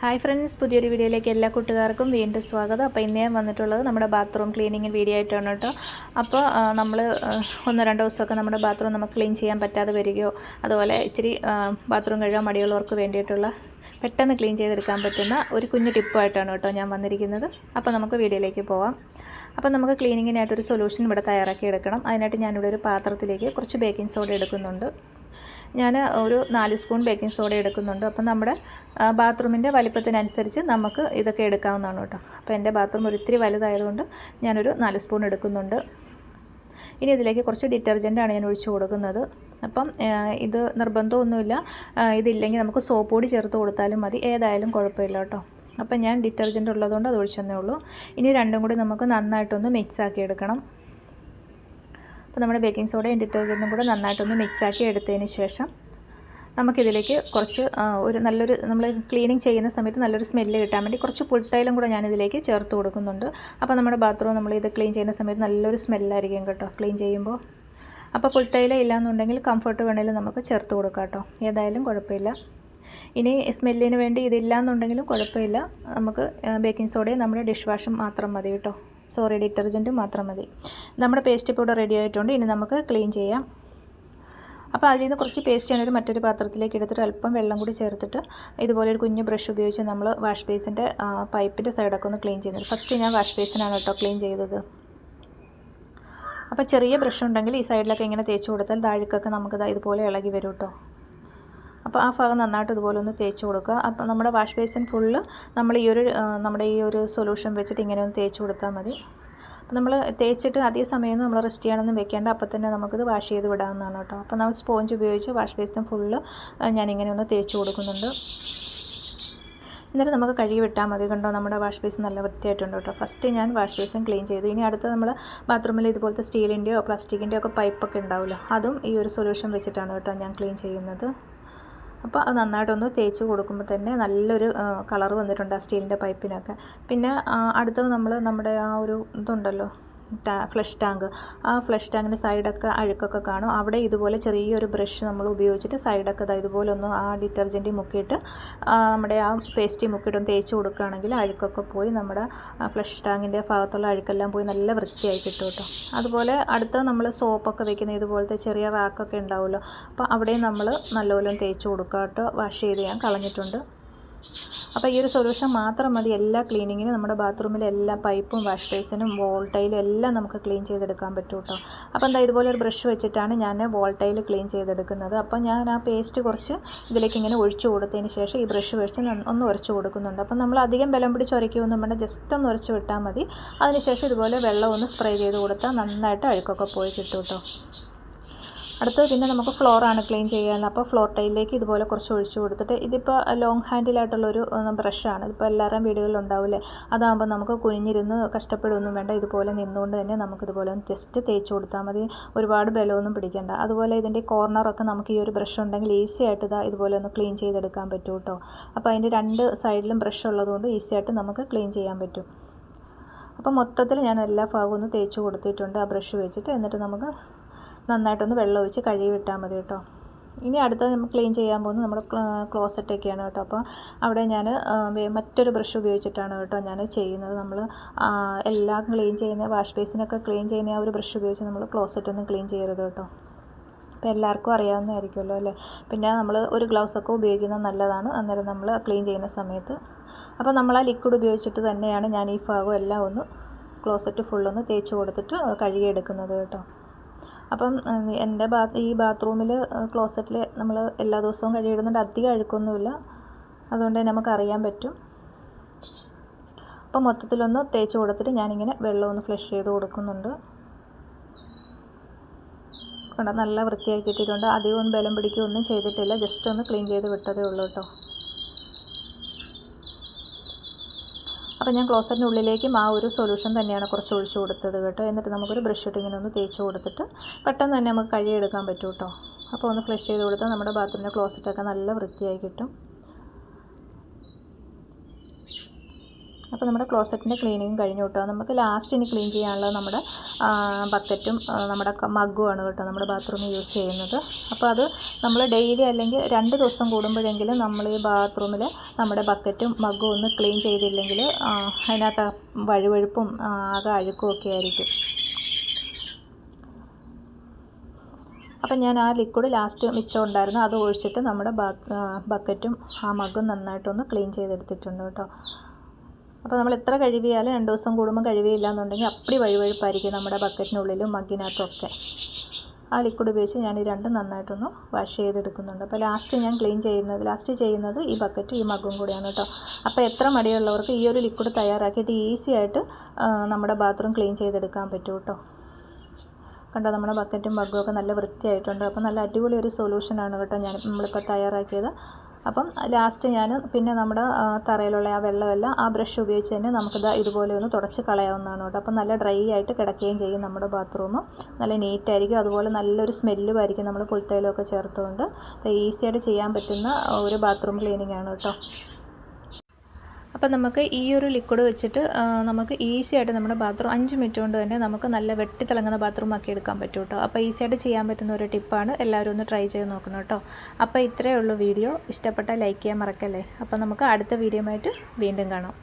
Hi friends പുതിയൊരു വീഡിയോയിലേക്ക് എല്ലാ കൂട്ടുകാർക്കും വീണ്ടും സ്വാഗതം. അപ്പോൾ ഇന്ന് ഞാൻ വന്നിട്ടുള്ളത് നമ്മുടെ ബാത്റൂം ക്ലീനിങ് വീഡിയോ ആയിട്ടാണ് കേട്ടോ. അപ്പോൾ നമ്മൾ ഒന്ന് രണ്ട് ദിവസമൊക്കെ നമ്മുടെ ബാത്റൂം നമുക്ക് ക്ലീൻ ചെയ്യാൻ പറ്റാതെ വരികയോ അതുപോലെ ഇച്ചിരി ബാത്റൂം കഴുകാൻ മടിയുള്ളവർക്ക് വേണ്ടിയിട്ടുള്ള പെട്ടെന്ന് ക്ലീൻ ചെയ്തെടുക്കാൻ പറ്റുന്ന ഒരു കുഞ്ഞു ടിപ്പായിട്ടാണ് കേട്ടോ ഞാൻ വന്നിരിക്കുന്നത്. അപ്പോൾ നമുക്ക് വീഡിയോയിലേക്ക് പോവാം. അപ്പോൾ നമുക്ക് ക്ലീനിങ്ങിനായിട്ടൊരു സൊല്യൂഷൻ ഇവിടെ തയ്യാറാക്കി എടുക്കണം. അതിനായിട്ട് ഞാനിവിടെ ഒരു പാത്രത്തിലേക്ക് കുറച്ച് ബേക്കിംഗ് സോഡ എടുക്കുന്നുണ്ട്. ഞാൻ ഒരു നാല് സ്പൂൺ ബേക്കിംഗ് സോഡ എടുക്കുന്നുണ്ട്. അപ്പം നമ്മുടെ ബാത്റൂമിന്റെ വലിപ്പത്തിനനുസരിച്ച് നമുക്ക് ഇതൊക്കെ എടുക്കാവുന്നതാണ് കേട്ടോ. അപ്പോൾ എന്റെ ബാത്റൂം ഒരിത്തിരി വലുതായതുകൊണ്ട് ഞാനൊരു നാല് സ്പൂൺ എടുക്കുന്നുണ്ട്. ഇനി ഇതിലേക്ക് കുറച്ച് ഡിറ്റർജന്റാണ് ഞാൻ ഒഴിച്ചു കൊടുക്കുന്നത്. അപ്പം ഇത് നിർബന്ധമൊന്നുമില്ല. ഇതില്ലെങ്കിൽ നമുക്ക് സോപ്പ് പൊടി ചേർത്ത് കൊടുത്താലും മതി. ഏതായാലും കുഴപ്പമില്ല കേട്ടോ. അപ്പം ഞാൻ ഡിറ്റർജന്റ് ഉള്ളതുകൊണ്ട് അത് ഒഴിച്ചെന്നേ ഉള്ളൂ. ഇനി രണ്ടും കൂടി നമുക്ക് നന്നായിട്ടൊന്ന് മിക്സ് ആക്കി എടുക്കണം. അപ്പോൾ നമ്മുടെ ബേക്കിംഗ് സോഡയും ഡിറ്റർജന്റും കൂടെ നന്നായിട്ടൊന്ന് മിക്സാക്കി എടുത്തതിന് ശേഷം നമുക്കിതിലേക്ക് കുറച്ച് ഒരു നല്ലൊരു നമ്മൾ ക്ലീനിങ് ചെയ്യുന്ന സമയത്ത് നല്ലൊരു സ്മെല്ല് കിട്ടാൻ വേണ്ടി കുറച്ച് പുൽത്തൈലം കൂടെ ഞാനിതിലേക്ക് ചേർത്ത് കൊടുക്കുന്നുണ്ട്. അപ്പോൾ നമ്മുടെ ബാത്റൂം നമ്മൾ ഇത് ക്ലീൻ ചെയ്യുന്ന സമയത്ത് നല്ലൊരു സ്മെല്ലായിരിക്കും കേട്ടോ ക്ലീൻ ചെയ്യുമ്പോൾ. അപ്പോൾ പുൽത്തൈല ഇല്ലാന്നുണ്ടെങ്കിൽ കംഫർട്ട് വേണേലും നമുക്ക് ചേർത്ത് കൊടുക്കാം കേട്ടോ ഏതായാലും കുഴപ്പമില്ല. ഇനി സ്മെല്ലിന് വേണ്ടി ഇതില്ലാന്നുണ്ടെങ്കിലും കുഴപ്പമില്ല. നമുക്ക് ബേക്കിംഗ് സോഡയും നമ്മുടെ ഡിഷ് വാഷും മാത്രം മതി കേട്ടോ. സോറി ഡിറ്റർജന്റ് മാത്രം മതി. നമ്മുടെ പേസ്റ്റ് പൗഡർ റെഡി ആയിട്ടുണ്ട്. ഇനി നമുക്ക് ക്ലീൻ ചെയ്യാം. അപ്പോൾ അതിൽ നിന്ന് കുറച്ച് പേസ്റ്റ് ഞാനൊരു മറ്റൊരു പാത്രത്തിലേക്ക് എടുത്തിട്ട് അല്പം വെള്ളം കൂടി ചേർത്തിട്ട് ഇതുപോലെ ഒരു കുഞ്ഞ് ബ്രഷ് ഉപയോഗിച്ച് നമ്മൾ വാഷ് ബേസിന്റെ പൈപ്പിന്റെ സൈഡൊക്കെ ഒന്ന് ക്ലീൻ ചെയ്യുന്നത് ഫസ്റ്റ് ഞാൻ വാഷ് ബേസിനാണ് കേട്ടോ ക്ലീൻ ചെയ്തത്. അപ്പോൾ ചെറിയ ബ്രഷ് ഉണ്ടെങ്കിൽ ഈ സൈഡിലൊക്കെ ഇങ്ങനെ തേച്ച് കൊടുത്താൽ താഴേക്കൊക്കെ നമുക്കത് ഇതുപോലെ ഇളകി വരും കേട്ടോ. അപ്പോൾ ആ ഭാഗം നന്നായിട്ട് ഇതുപോലെ ഒന്ന് തേച്ച് കൊടുക്കുക. അപ്പോൾ നമ്മുടെ വാഷ് ബേസിൻ ഫുള്ള് നമ്മൾ ഈ ഒരു നമ്മുടെ ഈ ഒരു സൊല്യൂഷൻ വെച്ചിട്ട് ഇങ്ങനെ ഒന്ന് തേച്ച് കൊടുത്താൽ മതി. നമ്മൾ തേച്ചിട്ട് അതേ സമയം നമ്മൾ റെസ്റ്റ് ചെയ്യണമെന്ന് വെക്കേണ്ട. അപ്പോൾ തന്നെ നമുക്കിത് വാഷ് ചെയ്ത് വിടാവുന്നതാണ് കേട്ടോ. അപ്പോൾ നമ്മൾ സ്പോഞ്ച് ഉപയോഗിച്ച് വാഷ് ബേസിൻ ഫുള്ള് ഞാനിങ്ങനെ ഒന്ന് തേച്ച് കൊടുക്കുന്നുണ്ട്. എന്നിട്ട് നമുക്ക് കഴുകി വിട്ടാൽ മതി. കണ്ടോ നമ്മുടെ വാഷ് ബേസ് നല്ല വൃത്തിയായിട്ടുണ്ട് കേട്ടോ. ഫസ്റ്റ് ഞാൻ വാഷ് ബേസിൻ ക്ലീൻ ചെയ്തു. ഇനി അടുത്ത് നമ്മൾ ബാത്റൂമിൽ ഇതുപോലത്തെ സ്റ്റീലിന്റെയോ പ്ലാസ്റ്റിക്കിന്റെയോ ഒക്കെ പൈപ്പൊക്കെ ഉണ്ടാവുമല്ലോ അതും ഈ ഒരു സൊല്യൂഷൻ വെച്ചിട്ടാണ് കേട്ടോ ഞാൻ ക്ലീൻ ചെയ്യുന്നത്. അപ്പോൾ അത് നന്നായിട്ടൊന്ന് തേച്ച് കൊടുക്കുമ്പോൾ തന്നെ നല്ലൊരു കളർ വന്നിട്ടുണ്ട് ആ സ്റ്റീലിന്റെ പൈപ്പിനൊക്കെ. പിന്നെ അടുത്തത് നമ്മൾ നമ്മുടെ ആ ഒരു ഇതുണ്ടല്ലോ ഫ്ലഷ് ടാങ്ക്. ആ ഫ്ലഷ് ടാങ്കിന്റെ സൈഡൊക്കെ അഴുക്കൊക്കെ കാണും. അവിടെ ഇതുപോലെ ചെറിയൊരു ബ്രഷ് നമ്മൾ ഉപയോഗിച്ചിട്ട് സൈഡൊക്കെ ഇതാ ഇതുപോലെ ഒന്ന് ആ ഡിറ്റർജന്റ് മുക്കിയിട്ട് നമ്മുടെ ആ പേസ്റ്റി മുക്കിയിട്ട് ഒന്ന് തേച്ച് കൊടുക്കുകയാണെങ്കിൽ അഴുക്കൊക്കെ പോയി നമ്മുടെ ഫ്ലഷ് ടാങ്കിന്റെ ഭാഗത്തുള്ള അഴുക്കെല്ലാം പോയി നല്ല വൃത്തിയായി കിട്ടും കേട്ടോ. അതുപോലെ അടുത്ത നമ്മൾ സോപ്പൊക്കെ വെക്കുന്ന ഇതുപോലത്തെ ചെറിയ റാക്കൊക്കെ ഉണ്ടാവുമല്ലോ. അപ്പോൾ അവിടെയും നമ്മൾ നല്ലപോലെ തേച്ച് കൊടുക്കുക കേട്ടോ. വാഷ് ചെയ്ത് ഞാൻ കളഞ്ഞിട്ടുണ്ട്. അപ്പോൾ ഈ ഒരു സൊല്യൂഷൻ മാത്രം മതി. എല്ലാ ക്ലീനിങ്ങിനും നമ്മുടെ ബാത്റൂമിലെ എല്ലാ പൈപ്പും വാഷ് ബേസിനും വോൾട്ടൈലും എല്ലാം നമുക്ക് ക്ലീൻ ചെയ്തെടുക്കാൻ പറ്റും കേട്ടോ അപ്പോൾ എന്താ ഇതുപോലെ ഒരു ബ്രഷ് വെച്ചിട്ടാണ് ഞാൻ വോൾട്ടൈൽ ക്ലീൻ ചെയ്തെടുക്കുന്നത്. അപ്പോൾ ഞാൻ ആ പേസ്റ്റ് കുറച്ച് ഇതിലേക്ക് ഇങ്ങനെ ഒഴിച്ചു കൊടുത്തതിന് ശേഷം ഈ ബ്രഷ് വെച്ച് ഒന്ന് ഉരച്ച് കൊടുക്കുന്നുണ്ട്. അപ്പോൾ നമ്മൾ അധികം ബലം പിടിച്ച് ഉരയ്ക്കൊന്നും വേണ്ട ജസ്റ്റ് ഒന്ന് ഉരച്ച് വിട്ടാൽ മതി. അതിനുശേഷം ഇതുപോലെ വെള്ളം ഒന്ന് സ്പ്രേ ചെയ്ത് കൊടുത്താൽ നന്നായിട്ട് അഴുക്കൊക്കെ പോയി കിട്ടും കേട്ടോ അടുത്തത് പിന്നെ നമുക്ക് ഫ്ലോറാണ് ക്ലീൻ ചെയ്യാൻ അപ്പോൾ ഫ്ലോർ ടൈലിലേക്ക് ഇതുപോലെ കുറച്ച് ഒഴിച്ചു കൊടുത്തിട്ട് ഇതിപ്പോൾ ലോങ് ഹാൻഡിലായിട്ടുള്ളൊരു ബ്രഷാണ് ഇതിപ്പോൾ എല്ലാവരുടെയും വീടുകളിൽ ഉണ്ടാവില്ലേ? അതാകുമ്പോൾ നമുക്ക് കുനിഞ്ഞിരുന്ന് കഷ്ടപ്പെടുകയൊന്നും വേണ്ട. ഇതുപോലെ നിന്നുകൊണ്ട് തന്നെ നമുക്കിതുപോലെ ഒന്ന് ജസ്റ്റ് തേച്ച് കൊടുത്താൽ മതി. ഒരുപാട് ബലമൊന്നും പിടിക്കേണ്ട. അതുപോലെ ഇതിന്റെ കോർണറൊക്കെ നമുക്ക് ഈ ഒരു ബ്രഷ് ഉണ്ടെങ്കിൽ ഈസി ആയിട്ട് ഇതാ ഇതുപോലെ ഒന്ന് ക്ലീൻ ചെയ്തെടുക്കാൻ പറ്റും കേട്ടോ അപ്പോൾ അതിന്റെ രണ്ട് സൈഡിലും ബ്രഷ് ഉള്ളതുകൊണ്ട് ഈസി ആയിട്ട് നമുക്ക് ക്ലീൻ ചെയ്യാൻ പറ്റും. അപ്പോൾ മൊത്തത്തിൽ ഞാൻ എല്ലാ ഭാഗവും ഒന്ന് തേച്ച് കൊടുത്തിട്ടുണ്ട് ആ ബ്രഷ് വെച്ചിട്ട്. എന്നിട്ട് നമുക്ക് നന്നായിട്ടൊന്ന് വെള്ളം ഒഴിച്ച് കഴുകി വിട്ടാൽ മതി കേട്ടോ. ഇനി അടുത്തത് നമുക്ക് ക്ലീൻ ചെയ്യാൻ പോകുന്നത് നമ്മുടെ ക്ലോസറ്റൊക്കെയാണ് കേട്ടോ. അപ്പോൾ അവിടെ ഞാൻ മറ്റൊരു ബ്രഷ് ഉപയോഗിച്ചിട്ടാണ് കേട്ടോ ഞാൻ ചെയ്യുന്നത്. നമ്മൾ എല്ലാം ക്ലീൻ ചെയ്യുന്ന വാഷ് ബേസിനൊക്കെ ക്ലീൻ ചെയ്യുന്ന ആ ഒരു ബ്രഷ് ഉപയോഗിച്ച് നമ്മൾ ക്ലോസറ്റൊന്നും ക്ലീൻ ചെയ്യരുത് കേട്ടോ. അപ്പോൾ എല്ലാവർക്കും അറിയാവുന്നതായിരിക്കുമല്ലോ അല്ലേ? പിന്നെ നമ്മൾ ഒരു ഗ്ലൗസൊക്കെ ഉപയോഗിക്കുന്നത് നല്ലതാണ്. അന്നേരം നമ്മൾ ക്ലീൻ ചെയ്യുന്ന സമയത്ത്. അപ്പോൾ നമ്മൾ ആ ലിക്വിഡ് ഉപയോഗിച്ചിട്ട് തന്നെയാണ് ഞാൻ ഈ ഭാഗം എല്ലാം ഒന്ന് ക്ലോസറ്റ് ഫുള്ളൊന്ന് തേച്ച് കൊടുത്തിട്ട് കഴുകിയെടുക്കുന്നത് കേട്ടോ. അപ്പം എന്റെ ബാ ഈ ബാത്റൂമിൽ ക്ലോസറ്റിൽ നമ്മൾ എല്ലാ ദിവസവും കഴുകിയിടുന്നുണ്ട് അധികം അഴുക്കൊന്നുമില്ല. അതുകൊണ്ട് തന്നെ നമുക്കറിയാൻ പറ്റും. അപ്പം മൊത്തത്തിലൊന്ന് തേച്ച് കൊടുത്തിട്ട് ഞാനിങ്ങനെ വെള്ളം ഒന്ന് ഫ്ലഷ് ചെയ്ത് കൊടുക്കുന്നുണ്ട്. കണ്ടോ? നല്ല വൃത്തിയാക്കിയിട്ടിട്ടുണ്ട് അധികം ബലം പിടിക്കുകയൊന്നും ചെയ്തിട്ടില്ല. ജസ്റ്റ് ഒന്ന് ക്ലീൻ ചെയ്ത് വിട്ടതേ ഉള്ളൂ കേട്ടോ. അപ്പോൾ ഞാൻ ക്ലോസറ്റിന്റെ ഉള്ളിലേക്കും ആ ഒരു സൊല്യൂഷൻ തന്നെയാണ് കുറച്ച് ഒഴിച്ച് കൊടുത്തത് കേട്ടോ. എന്നിട്ട് നമുക്കൊരു ബ്രഷ് ഇട്ട് ഇങ്ങനെ ഒന്ന് തേച്ച് കൊടുത്തിട്ട് പെട്ടെന്ന് തന്നെ നമുക്ക് കഴുകിയെടുക്കാൻ പറ്റും കേട്ടോ. അപ്പോൾ ഒന്ന് ഫ്ലഷ് ചെയ്ത് കൊടുത്താൽ നമ്മുടെ ബാത്റൂമിന്റെ ക്ലോസറ്റൊക്കെ നല്ല വൃത്തിയായി കിട്ടും. അപ്പോൾ നമ്മുടെ ക്ലോസറ്റിന്റെ ക്ലീനിങ് കഴിഞ്ഞു കേട്ടോ. നമുക്ക് ലാസ്റ്റ് ഇനി ക്ലീൻ ചെയ്യാനുള്ളത് നമ്മുടെ ബക്കറ്റും നമ്മുടെ മഗ്ഗുമാണ് കേട്ടോ നമ്മുടെ ബാത്റൂമിൽ യൂസ് ചെയ്യുന്നത്. അപ്പോൾ അത് നമ്മൾ ഡെയിലി അല്ലെങ്കിൽ രണ്ട് ദിവസം കൂടുമ്പോഴെങ്കിലും നമ്മൾ ഈ ബാത്റൂമിൽ നമ്മുടെ ബക്കറ്റും മഗ്ഗും ഒന്ന് ക്ലീൻ ചെയ്തില്ലെങ്കിൽ അതിനകത്ത് വഴുവഴുപ്പും ആകെ അഴുക്കും ഒക്കെ ആയിരിക്കും. അപ്പം ഞാൻ ആ ലിക്വിഡ് ലാസ്റ്റ് മിച്ചം ഉണ്ടായിരുന്നു. അത് ഒഴിച്ചിട്ട് നമ്മുടെ ബക്കറ്റും ആ മഗ്ഗും നന്നായിട്ടൊന്ന് ക്ലീൻ ചെയ്തെടുത്തിട്ടുണ്ട് കേട്ടോ. അപ്പോൾ നമ്മൾ എത്ര കഴുകിയാലും രണ്ട് ദിവസം കൂടുമ്പോൾ കഴുകിയില്ല എന്നുണ്ടെങ്കിൽ അപ്പടി വഴുവഴുപ്പായിരിക്കും നമ്മുടെ ബക്കറ്റിനുള്ളിലും മഗ്ഗിനകത്തും ഒക്കെ ആ ലിക്വിഡ് ഉപയോഗിച്ച് ഞാൻ ഈ രണ്ടും നന്നായിട്ടൊന്ന് വാഷ് ചെയ്തെടുക്കുന്നുണ്ട്. അപ്പോൾ ലാസ്റ്റ് ഞാൻ ക്ലീൻ ചെയ്യുന്നത് ലാസ്റ്റ് ചെയ്യുന്നത് ഈ ബക്കറ്റും ഈ മഗ്ഗും കൂടിയാണ് കേട്ടോ. അപ്പോൾ എത്ര മടിയുള്ളവർക്ക് ഈ ഒരു ലിക്വിഡ് തയ്യാറാക്കിയിട്ട് ഈസി ആയിട്ട് നമ്മുടെ ബാത്റൂം ക്ലീൻ ചെയ്തെടുക്കാൻ പറ്റും കേട്ടോ. കണ്ടോ നമ്മുടെ ബക്കറ്റും മഗ്ഗും ഒക്കെ നല്ല വൃത്തിയായിട്ടുണ്ട്. അപ്പോൾ നല്ല അടിപൊളി ഒരു സൊല്യൂഷനാണ് കേട്ടോ ഞാൻ നമ്മളിപ്പോൾ തയ്യാറാക്കിയത്. അപ്പം ലാസ്റ്റ് ഞാൻ പിന്നെ നമ്മുടെ തറയിലുള്ള ആ വെള്ളമെല്ലാം ആ ബ്രഷ് ഉപയോഗിച്ച് തന്നെ നമുക്കിത് ഇതുപോലെ ഒന്ന് തുടച്ച് കളയാവുന്നതാണ് കേട്ടോ. അപ്പം നല്ല ഡ്രൈ ആയിട്ട് കിടക്കുകയും ചെയ്യും നമ്മുടെ ബാത്റൂം നല്ല നീറ്റായിരിക്കും അതുപോലെ നല്ലൊരു സ്മെല്ലും ആയിരിക്കും നമ്മൾ പുൽത്തൈലമൊക്കെ ചേർത്തുകൊണ്ട്. ഈസിയായിട്ട് ചെയ്യാൻ പറ്റുന്ന ഒരു ബാത്റൂം ക്ലീനിങ് ആണ് കേട്ടോ. അപ്പം നമുക്ക് ഈ ഒരു ലിക്വിഡ് വെച്ചിട്ട് നമുക്ക് ഈസി ആയിട്ട് നമ്മുടെ ബാത്റൂം അഞ്ച് മിനിറ്റ് കൊണ്ട് തന്നെ നമുക്ക് നല്ല വെട്ടി തിളങ്ങുന്ന ബാത്റൂം ആക്കി എടുക്കാൻ പറ്റും കേട്ടോ അപ്പോൾ ഈസി ആയിട്ട് ചെയ്യാൻ പറ്റുന്ന ഒരു ടിപ്പാണ് എല്ലാവരും ഒന്ന് ട്രൈ ചെയ്ത് നോക്കണം കേട്ടോ അപ്പോൾ ഇത്രയേ ഉള്ളൂ വീഡിയോ ഇഷ്ടപ്പെട്ടാൽ ലൈക്ക് ചെയ്യാൻ മറക്കല്ലേ? അപ്പോൾ നമുക്ക് അടുത്ത വീഡിയോ ആയിട്ട് വീണ്ടും കാണാം.